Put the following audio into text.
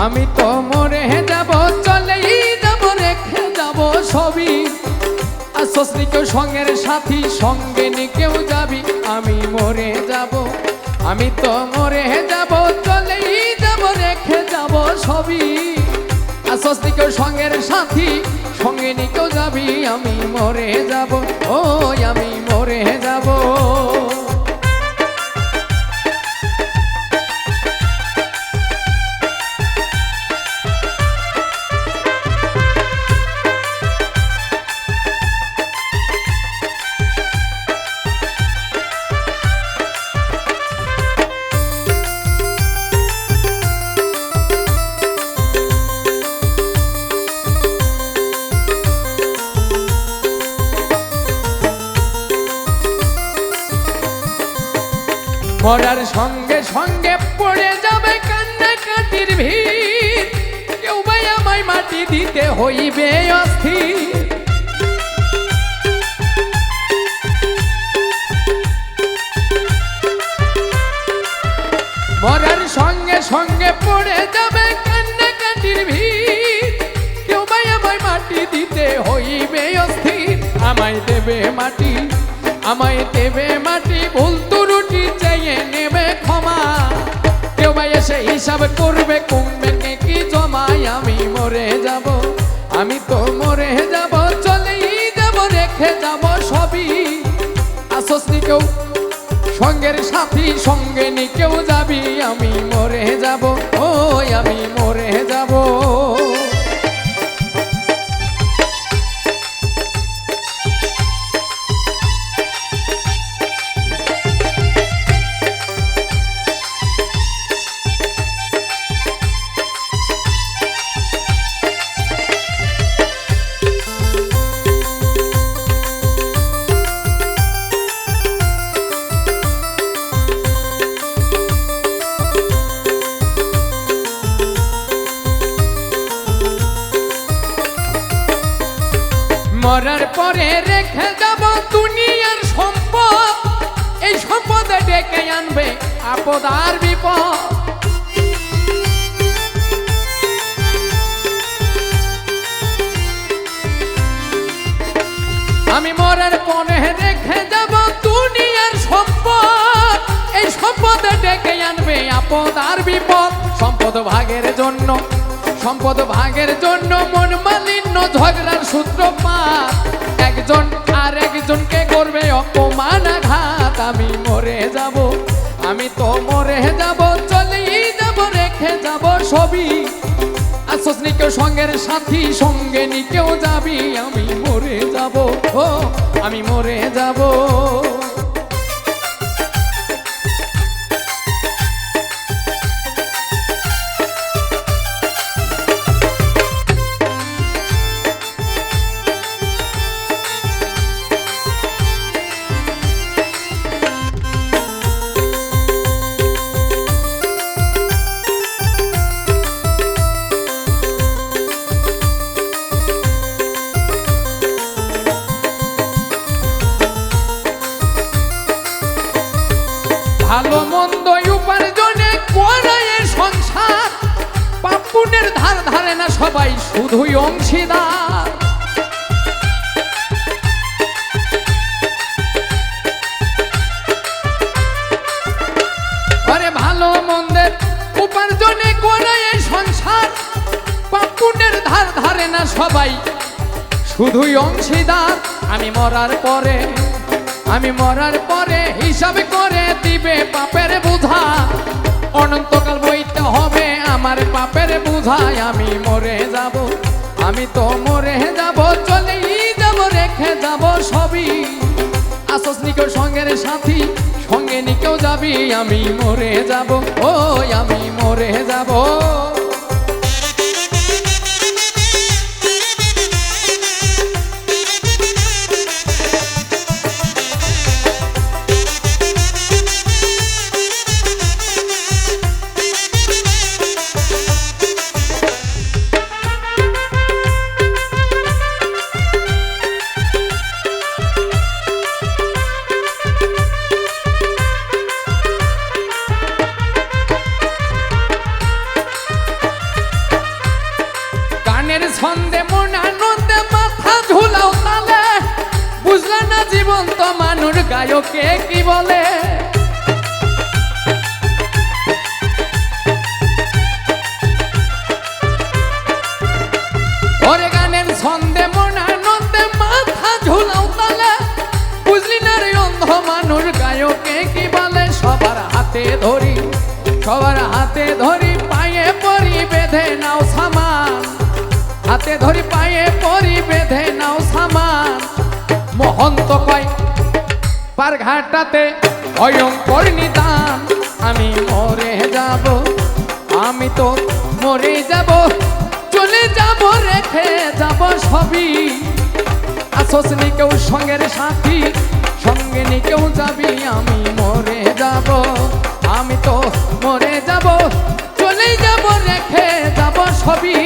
আমি তো মরে যাব, চলেই যাব, রেখে যাব সবই। নি কেউ সঙ্গের সাথী, সঙ্গে নি কেউ যাবি, আমি মরে যাব। আমি তো মরে যাব, চলেই যাব, রেখে যাব সবই। নি কেউ সঙ্গের সাথী, সঙ্গে নি কেউ যাবি, আমি মরে যাব ও আমি মরে যাব। মরার সঙ্গে সঙ্গে পড়ে যাবে কান্না কাটির ভিড়। কেউ ভাই আমায় মাটি দিতে হইবে অস্থির। মরার সঙ্গে সঙ্গে পড়ে যাবে কান্না কাটির ভিড়। কেউ ভাই আমায় মাটি দিতে হইবে অস্থির। আমায় দেবে মাটি, আমায় দেবে মাটি, ভুল এসে হিসাব করবে কমবে কি জমায়? আমি মরে যাব, আমি তো মরে যাব, চলেই যাব, রেখে যাব সবই। আসস নি কেউ সঙ্গের সাথী, সঙ্গে নি কেউ যাবি, আমি মরে যাব ও আমি মরে যাব। পরে রেখে যাব দুনিয়ার সম্পদ। এই সম্পদে ডেকে আনবে আপদ আর বিপদ। আমি মরার পরে রেখে যাব দুনিয়ার সম্পদ। এই সম্পদে ডেকে আনবে আপদ আর বিপদ। সম্পদ ভাগের জন্য সম্পদ ভাগের জন্য মন মালিন্য, ঝগড়ার সূত্রপাত। একজন আর একজনকে করবে অপমান আঘাত। আমি মরে যাব, আমি তো মরে যাব, চলেই যাব, রেখে যাব সবই। আসস কেউ সঙ্গের সাথী, সঙ্গে নি কেউ যাবি। আমি মরে যাব, ও, আমি মরে যাব। ধারে না সবাই শুধুই অংশীদার। আরে ভালো মন্দের উপার্জনে সংসার, পাপুনের ধার ধারে না সবাই শুধুই অংশীদার। আমি মরার পরে, আমি মরার পরে হিসাব করে দিবে পাপের বোঝা। অনন্তকাল বইতে হবে, আমার পাপের বুঝায় আমি মরে যাব। আমি তো মরে যাব, চলেই যাব, রেখে যাব সবই। আসস নিকেও সঙ্গের সাথী, সঙ্গে নিকেও যাবি, আমি মরে যাব ও আমি মরে যাব। ছন্দে মন আনন্দে মাথা ঝুলাও তালে। বুঝলে না জীবন্ত মানুষ গায়কে কি বলে? মানুষ গায়কে কি বলে? ধরি, সবার হাতে ধরি, পায়ে পরি, বেঁধে নাও সামা হাতে ধরি পায়ে পরি বেঁধে নাও সামান। মহন্ত কয় পার ঘাটাতে ভয়ঙ্কর নিদান। আমি মরে যাব, আমি তো মরে যাব, চলে যাব, রেখে যাব সবই। আসস নি কেউ সঙ্গের সাথী, সঙ্গে নি কেউ যাবি, আমি মরে যাব, আমি তো মরে যাব, চলে যাব, রেখে যাব সবই।